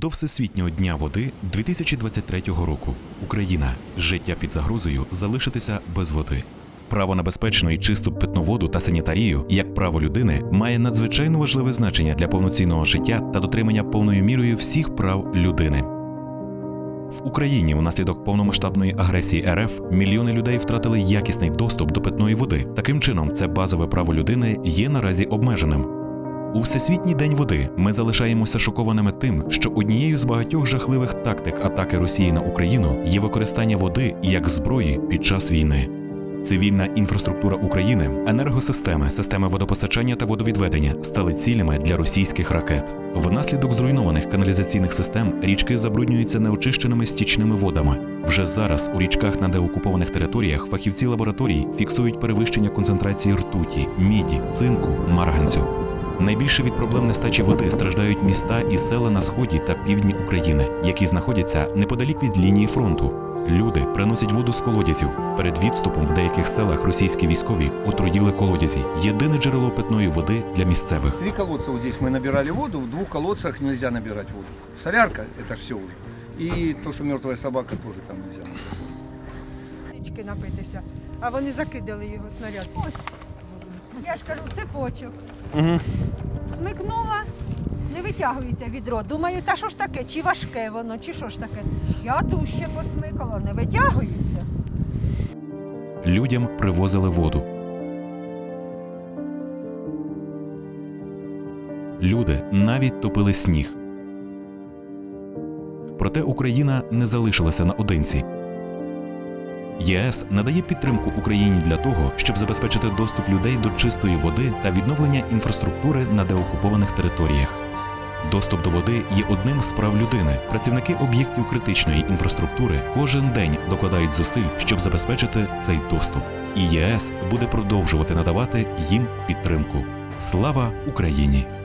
До Всесвітнього дня води 2023 року Україна життя під загрозою залишитися без води. Право на безпечну і чисту питну воду та санітарію як право людини має надзвичайно важливе значення для повноцінного життя та дотримання повною мірою всіх прав людини. В Україні унаслідок повномасштабної агресії РФ мільйони людей втратили якісний доступ до питної води. Таким чином, це базове право людини є наразі обмеженим. У Всесвітній день води ми залишаємося шокованими тим, що однією з багатьох жахливих тактик атаки Росії на Україну є використання води як зброї під час війни. Цивільна інфраструктура України, енергосистеми, системи водопостачання та водовідведення стали цілями для російських ракет. Внаслідок зруйнованих каналізаційних систем річки забруднюються неочищеними стічними водами. Вже зараз у річках на деокупованих територіях фахівці лабораторій фіксують перевищення концентрації ртуті, міді, цинку, марганцю. Найбільше від проблем нестачі води страждають міста і села на сході та півдні України, які знаходяться неподалік від лінії фронту. Люди приносять воду з колодязів. Перед відступом в деяких селах російські військові отруїли колодязі. Єдине джерело питної води для місцевих. Три колодца вот здесь мы набирали воду, в двух колодцах нельзя набирать воду. Солярка это все уже. И то, что мертвая собака, тоже там нельзя набирать. Річки напитися, а вони закидали його снаряд. Я ж кажу, цепочок. Угу. Смикнула, не витягується відро. Думаю, та що ж таке, чи важке воно, чи що ж таке. Я дужче посмикала, не витягується. Людям привозили воду. Люди навіть топили сніг. Проте Україна не залишилася наодинці. ЄС надає підтримку Україні для того, щоб забезпечити доступ людей до чистої води та відновлення інфраструктури на деокупованих територіях. Доступ до води є одним з прав людини. Працівники об'єктів критичної інфраструктури кожен день докладають зусиль, щоб забезпечити цей доступ. І ЄС буде продовжувати надавати їм підтримку. Слава Україні!